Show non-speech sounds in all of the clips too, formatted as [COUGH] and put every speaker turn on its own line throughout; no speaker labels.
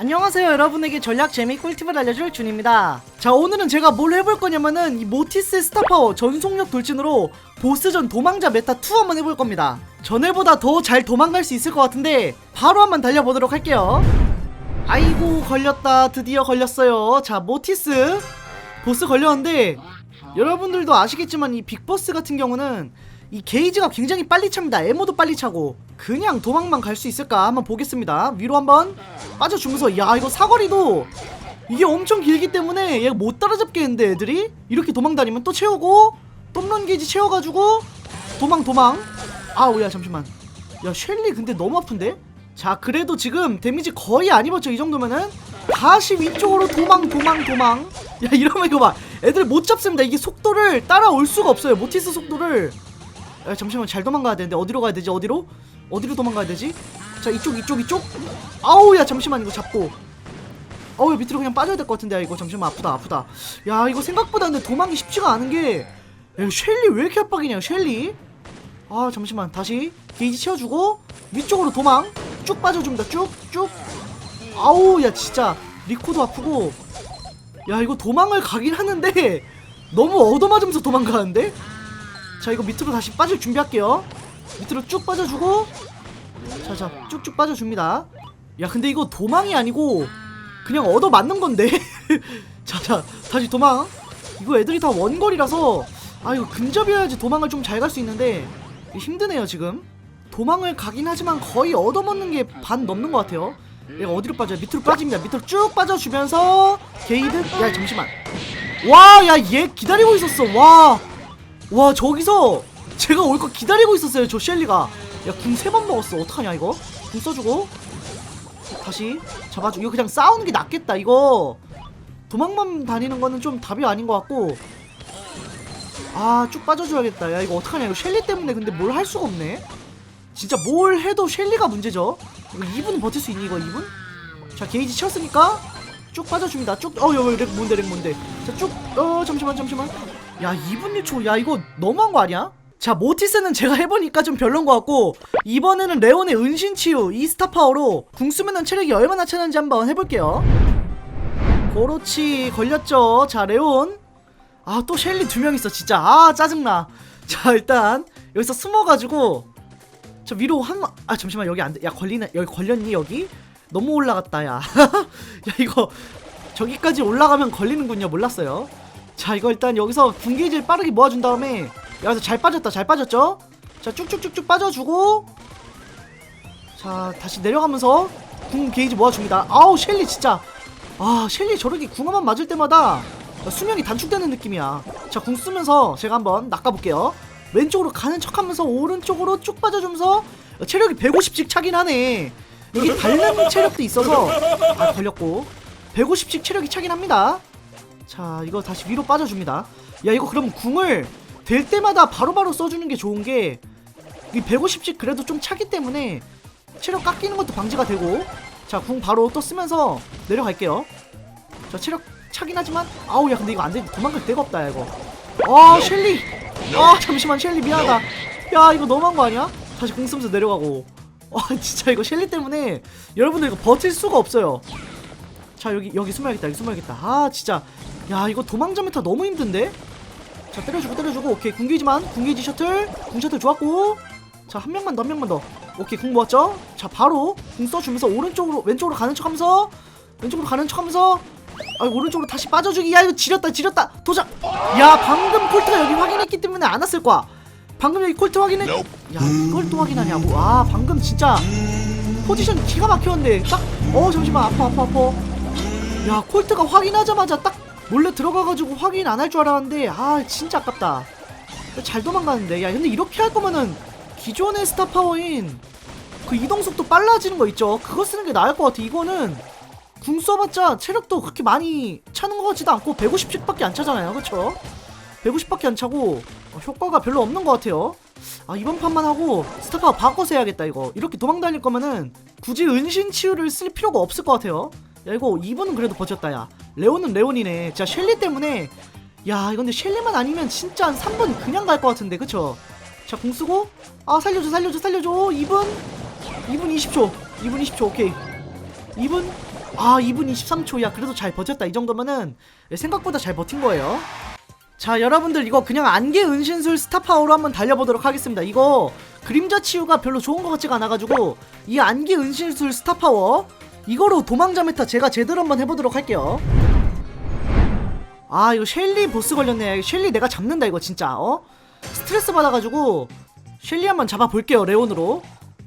안녕하세요 여러분에게 전략 재미 꿀팁을 알려줄 준입니다. 자 오늘은 제가 뭘 해볼 거냐면은 이 모티스 스타파워 전속력 돌진으로 보스전 도망자 메타 2 한번 해볼 겁니다. 전에보다 더 잘 도망갈 수 있을 것 같은데 바로 한번 달려보도록 할게요. 아이고 걸렸다. 드디어 걸렸어요. 자 모티스. 보스 걸렸는데 여러분들도 아시겠지만 이 빅보스 같은 경우는 이 게이지가 굉장히 빨리 찹니다. 에모도 빨리 차고 그냥 도망만 갈 수 있을까? 한번 보겠습니다. 위로 한번 빠져주면서 야 이거 사거리도 이게 엄청 길기 때문에 얘가 못 따라잡겠는데 애들이? 이렇게 도망다니면 또 채우고 홈런 게이지 채워가지고 도망 도망. 아우 야 잠시만. 야 셸리 근데 너무 아픈데? 자 그래도 지금 데미지 거의 안 입었죠 이 정도면은? 다시 위쪽으로 도망 도망 도망. 야 이러면 이거 봐. 애들 못 잡습니다. 이게 속도를 따라올 수가 없어요. 모티스 속도를. 야 잠시만. 잘 도망가야 되는데 어디로 가야 되지? 어디로 어디로 도망가야 되지? 자 이쪽 이쪽 이쪽? 아우 야 잠시만 이거 잡고. 어우 밑으로 그냥 빠져야 될 것 같은데 야, 이거 잠시만 아프다 아프다. 야 이거 생각보다 근데 도망이 쉽지가 않은 게 야, 셸리 왜 이렇게 압박이냐 셸리? 아 잠시만 다시. 게이지 채워주고 위쪽으로 도망. 쭉 빠져줍니다 쭉쭉. 아우 야 진짜. 리코도 아프고. 야 이거 도망을 가긴 하는데 [LAUGHS] 너무 얻어맞으면서 도망가는데? 자 이거 밑으로 다시 빠질 준비할게요 밑으로 쭉 빠져주고 자자 쭉쭉 빠져줍니다. 야 근데 이거 도망이 아니고 그냥 얻어맞는 건데? [LAUGHS] 자자 다시 도망. 이거 애들이 다 원거리라서 아 이거 근접이어야지 도망을 좀 잘 갈 수 있는데 힘드네요 지금. 도망을 가긴 하지만 거의 얻어먹는 게 반 넘는 것 같아요. 얘가 어디로 빠져요? 밑으로 빠집니다. 밑으로 쭉 빠져주면서 게이드. 야 잠시만. 와 야 얘 기다리고 있었어. 와. 와 저기서 제가 올 거 기다리고 있었어요 저 셸리가. 야궁 세 번 먹었어. 어떡하냐 이거? 궁 써주고. 다시 잡아주고. 이거 그냥 싸우는 게 낫겠다 이거. 도망만 다니는 거는 좀 답이 아닌 것 같고. 아 쭉 빠져줘야겠다. 야 이거 어떡하냐 이거 셸리 때문에 근데 뭘 할 수가 없네. 진짜 뭘 해도 셸리가 문제죠. 이거 2분 버틸 수 있니 이거 2분? 자 게이지 채웠으니까 쭉 빠져줍니다. 쭉어 여기 렉 뭔데 렉 뭔데. 자쭉어 잠시만 잠시만. 야 2분 1초 야 이거 너무한 거 아니야? 자 모티스는 제가 해보니까 좀 별론 것 같고 이번에는 레온의 은신치유 이스타 파워로 궁 쓰면은 체력이 얼마나 차는지 한번 해볼게요. 그렇지 걸렸죠? 자 레온. 아 또 셸리 두 명 있어 진짜. 아 짜증나. 자 일단 여기서 숨어가지고 저 위로 한아 잠시만 여기 안돼. 야 걸리네. 여기 걸렸니 여기? 너무 올라갔다 야. [LAUGHS] 야 이거 저기까지 올라가면 걸리는군요. 몰랐어요. 자 이거 일단 여기서 군기질 빠르게 모아준 다음에 여기서 잘 빠졌다 잘 빠졌죠? 자 쭉쭉쭉쭉 빠져주고. 자 다시 내려가면서 궁 게이지 모아줍니다. 아우 셸리 진짜. 아 셸리 저렇게 궁어만 맞을 때마다 수명이 단축되는 느낌이야. 자 궁 쓰면서 제가 한번 낚아볼게요. 왼쪽으로 가는 척하면서 오른쪽으로 쭉 빠져주면서 체력이 150씩 차긴 하네. 여기 닳는 체력도 있어서. 아 걸렸고. 150씩 체력이 차긴 합니다. 자 이거 다시 위로 빠져줍니다. 야 이거 그럼 궁을 될 때마다 바로바로 써주는 게 좋은 게 이 150씩 그래도 좀 차기 때문에 체력 깎이는 것도 방지가 되고 자 궁 바로 또 쓰면서 내려갈게요. 자 체력 차긴 하지만 아우 야 근데 이거 안돼 도망갈 데가 없다 야 이거. 아 셸리! 아 잠시만 셸리 미안하다. 야 이거 너무한 거 아니야? 다시 궁 쓰면서 내려가고. 와 [LAUGHS] 진짜 이거 셸리 때문에 여러분들 이거 버틸 수가 없어요. 자 여기 여기 숨어야겠다 여기 숨어야겠다. 아 진짜. 야 이거 도망자 메타 너무 힘든데 자 때려주고 때려주고. 오케이 궁기지만 궁기지 셔틀. 궁 셔틀 좋았고. 자 한 명만 더 한 명만 더. 오케이 궁 모았죠? 자 바로 궁 써주면서 오른쪽으로 왼쪽으로 가는 척하면서 왼쪽으로 가는 척하면서 아 오른쪽으로 다시 빠져주기. 야 이거 지렸다 지렸다. 도장 야 방금 콜트가 여기 확인했기 때문에 안 왔을 거야. 방금 여기 콜트 확인해 야 이걸 또 확인하냐고. 아 방금 진짜 포지션 기가 막혔는데. 딱 어 잠시만. 아파 아파 아파. 야 콜트가 확인하자마자 딱 몰래 들어가가지고 확인 안 할 줄 알았는데 아 진짜 아깝다. 잘 도망가는데. 야 근데 이렇게 할 거면은 기존의 스타 파워인 그 이동 속도 빨라지는 거 있죠? 그거 쓰는 게 나을 것 같아. 이거는 궁 써봤자 체력도 그렇게 많이 차는 것 같지도 않고 150씩밖에 안 차잖아요. 그쵸? 150밖에 안 차고 어, 효과가 별로 없는 것 같아요. 아 이번 판만 하고 스타파워 바꿔서 해야겠다 이거. 이렇게 도망 다닐 거면은 굳이 은신 치유를 쓸 필요가 없을 것 같아요. 야 이거 2분은 그래도 버텼다 야 레온은 레온이네. 진짜 셸리 때문에. 야 이거 근데 셸리만 아니면 진짜 한 3분 그냥 갈 것 같은데 그쵸? 자 공 쓰고. 아 살려줘 살려줘 살려줘. 2분? 2분 20초. 2분 20초 오케이. 2분? 아 2분 23초. 야 그래도 잘 버텼다. 이 정도면은 생각보다 잘 버틴 거예요. 자 여러분들 이거 그냥 안개 은신술 스타파워로 한번 달려보도록 하겠습니다. 이거 그림자 치유가 별로 좋은 것 같지가 않아가지고 이 안개 은신술 스타파워 이거로 도망자 메타 제가 제대로 한번 해보도록 할게요. 아 이거 셸리 보스 걸렸네. 셸리 내가 잡는다 이거 진짜 어? 스트레스 받아가지고 셸리 한번 잡아볼게요 레온으로.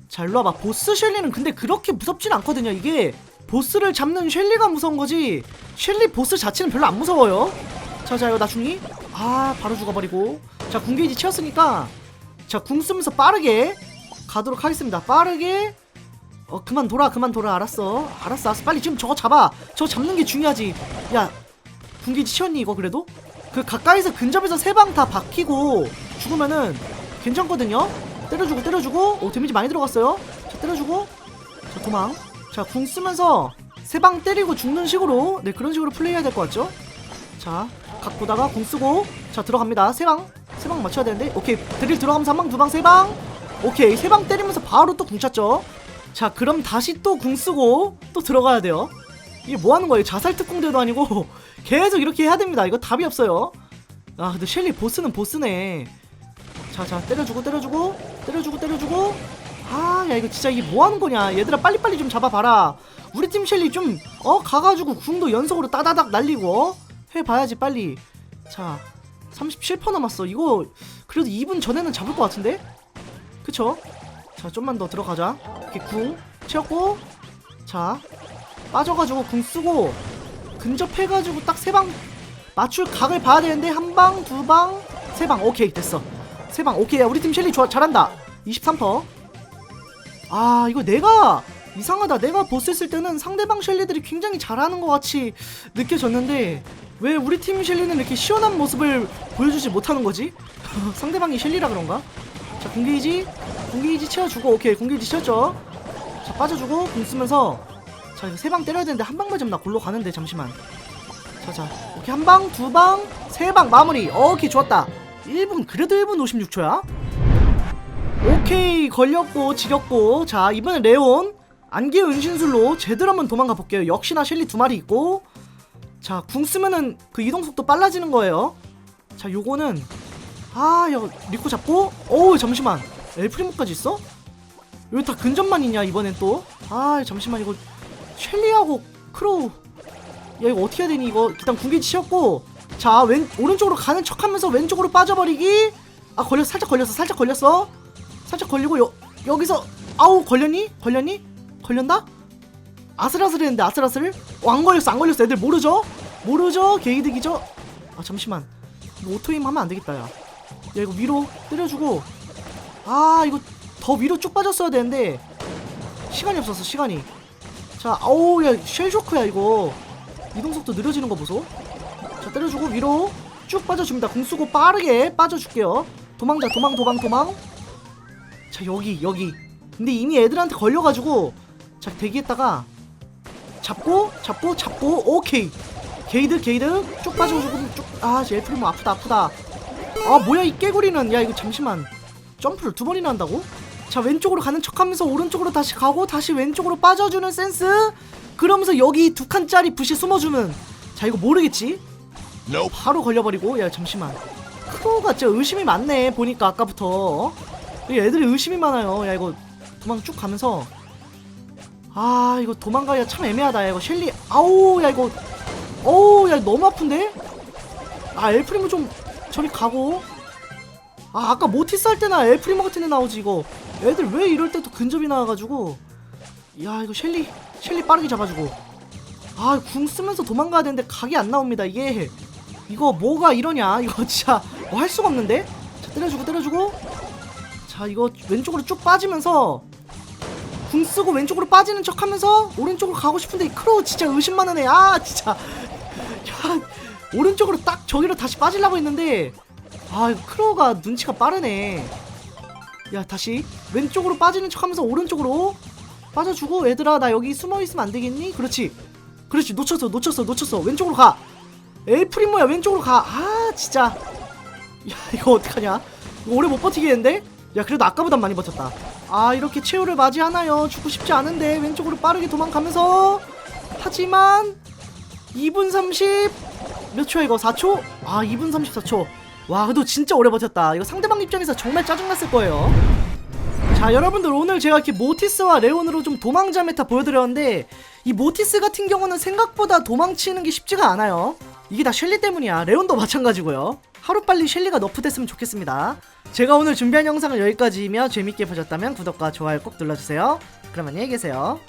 자 일로 와봐. 보스 셸리는 근데 그렇게 무섭진 않거든요 이게. 보스를 잡는 셸리가 무서운 거지. 셸리 보스 자체는 별로 안 무서워요. 자자 이거 나중에 아 바로 죽어버리고. 자 궁게이지 채웠으니까. 자궁 쓰면서 빠르게 가도록 하겠습니다. 빠르게 어 그만 돌아 그만 돌아. 알았어. 알았어 알았어. 빨리 지금 저거 잡아. 저거 잡는 게 중요하지. 야 궁게이지 채웠니 이거 그래도? 그 가까이서 근접해서 세 방 다 박히고 죽으면은 괜찮거든요? 때려주고 때려주고. 오 데미지 많이 들어갔어요. 자 때려주고. 자 도망. 자 궁 쓰면서 세 방 때리고 죽는 식으로 네 그런 식으로 플레이해야 될 것 같죠? 자 각 보다가 궁 쓰고. 자 들어갑니다. 세 방. 세 방 맞춰야 되는데. 오케이. 드릴 들어가면서 한 방 두 방 세 방. 오케이. 세 방 때리면서 바로 또 궁 찼죠 자 그럼 다시 또 궁 쓰고 또 들어가야 돼요. 이게 뭐 하는 거예요? 자살 특공대도 아니고 [LAUGHS] 계속 이렇게 해야 됩니다. 이거 답이 없어요. 아 근데 셸리 보스는 보스네. 자자 때려주고 때려주고 때려주고 때려주고. 아 야 이거 진짜 이게 뭐 하는 거냐? 얘들아 빨리빨리 좀 잡아봐라. 우리 팀 셸리 좀 어 가가지고 궁도 연속으로 따다닥 날리고 어? 해봐야지 빨리. 자 37% 남았어. 이거 그래도 2분 전에는 잡을 것 같은데? 그쵸? 자 좀만 더 들어가자 이렇게 궁 채웠고 자 빠져가지고 궁 쓰고 근접해가지고 딱 세 방 맞출 각을 봐야 되는데 한 방, 두 방, 세 방. 오케이 됐어. 세 방. 오케이. 야, 우리 팀 셸리 좋아 잘한다. 23%. 아 이거 내가 이상하다. 내가 보스 했을 때는 상대방 셸리들이 굉장히 잘하는 것 같이 느껴졌는데 왜 우리 팀 셸리는 이렇게 시원한 모습을 보여주지 못하는 거지? [LAUGHS] 상대방이 셸리라 그런가? 자 공개이지 공개이지 채워주고 오케이 공개이지 채웠죠. 자 빠져주고 공 쓰면서. 자 이거 세 방 때려야 되는데 한 방 맞으면 나 골로 가는데 잠시만. 자자 오케이 한 방, 두 방, 세 방 마무리. 오케이 좋았다. 1분 그래도 1분 56초야? 오케이 걸렸고 지렸고. 자 이번엔 레온. 안개 은신술로 제대로 한번 도망가 볼게요. 역시나 셸리 두 마리 있고. 자 궁 쓰면은 그 이동 속도 빨라지는 거예요. 자 요거는 아야 리코 잡고. 어우 잠시만 엘프리모까지 있어? 여기 다 근접만 있냐 이번엔 또 아 잠시만 이거 셸리하고 크로우. 야 이거 어떻게 해야 되니 이거? 일단 궁기 치웠고. 자 왼 오른쪽으로 가는 척하면서 왼쪽으로 빠져버리기. 아 걸렸어 살짝 걸렸어 살짝 걸렸어. 살짝 걸리고 여, 여기서 아우 걸렸니? 걸렸니? 걸렸나? 아슬아슬했는데 아슬아슬 어, 안 걸렸어 안 걸렸어. 애들 모르죠? 모르죠? 게이득이죠? 아 잠시만. 오토임 하면 안 되겠다 야. 야 이거 위로 때려주고 아 이거 더 위로 쭉 빠졌어야 되는데 시간이 없었어 시간이 자 아우 야 쉘쇼크야 이거 이동 속도 느려지는 거 보소. 자 때려주고 위로 쭉 빠져줍니다. 공 쓰고 빠르게 빠져줄게요. 도망자 도망 도망 도망. 자 여기 여기. 근데 이미 애들한테 걸려가지고 자 대기했다가 잡고 잡고 잡고 오케이. 게이드 게이드 쭉 빠져주고 쭉아 엘프리모 아프다 아프다. 아 뭐야 이 깨구리는 야 이거 잠시만 점프를 두 번이나 한다고? 자 왼쪽으로 가는 척하면서 오른쪽으로 다시 가고 다시 왼쪽으로 빠져주는 센스? 그러면서 여기 두 칸짜리 붓이 숨어주는. 자 이거 모르겠지? 바로 걸려버리고. 야 잠시만. 크로우가 진짜 의심이 많네 보니까 아까부터. 이 애들이 의심이 많아요. 야 이거 도망 쭉 가면서. 아 이거 도망가기가 참 애매하다. 야 이거 셸리. 아우 야 이거. 어우 야 너무 아픈데? 아 엘프리모 좀 저리 가고 아 아까 모티스 할 때나 엘프리모 같은 애 나오지 이거. 애들 왜 이럴 때 또 근접이 나와가지고. 야 이거 셸리 셸리 빠르게 잡아주고. 아 궁 쓰면서 도망가야 되는데 각이 안 나옵니다 이게. 이거 뭐가 이러냐? 이거 [LAUGHS] 진짜 뭐 할 수가 없는데? 자 때려주고 때려주고. 자 이거 왼쪽으로 쭉 빠지면서. 궁 쓰고 왼쪽으로 빠지는 척 하면서 오른쪽으로 가고 싶은데 이 크로우 진짜 의심많은 애아 진짜. [LAUGHS] 야 오른쪽으로 딱 저기로 다시 빠지려고 했는데 아 이거 크로우가 눈치가 빠르네. 야 다시. 왼쪽으로 빠지는 척하면서 오른쪽으로 빠져주고 얘들아 나 여기 숨어 있으면 안 되겠니? 그렇지. 그렇지. 놓쳤어 놓쳤어 놓쳤어. 왼쪽으로 가. 엘프리모야 왼쪽으로 가아 진짜. 야 이거 어떡하냐? 이거 오래 못 버티겠는데? 야 그래도 아까보단 많이 버텼다. 아 이렇게 최후를 맞이하나요? 죽고 싶지 않은데 왼쪽으로 빠르게 도망가면서. 하지만 2분 30 몇 초야 이거? 4초? 아 2분 34초 와 그래도 진짜 오래 버텼다. 이거 상대방 입장에서 정말 짜증났을 거예요. 자 여러분들 오늘 제가 이렇게 모티스와 레온으로 좀 도망자 메타 보여드렸는데 이 모티스 같은 경우는 생각보다 도망치는 게 쉽지가 않아요. 이게 다 셸리 때문이야. 레온도 마찬가지고요. 하루빨리 셸리가 너프됐으면 좋겠습니다. 제가 오늘 준비한 영상은 여기까지이며 재밌게 보셨다면 구독과 좋아요 꼭 눌러주세요. 그럼 안녕히 계세요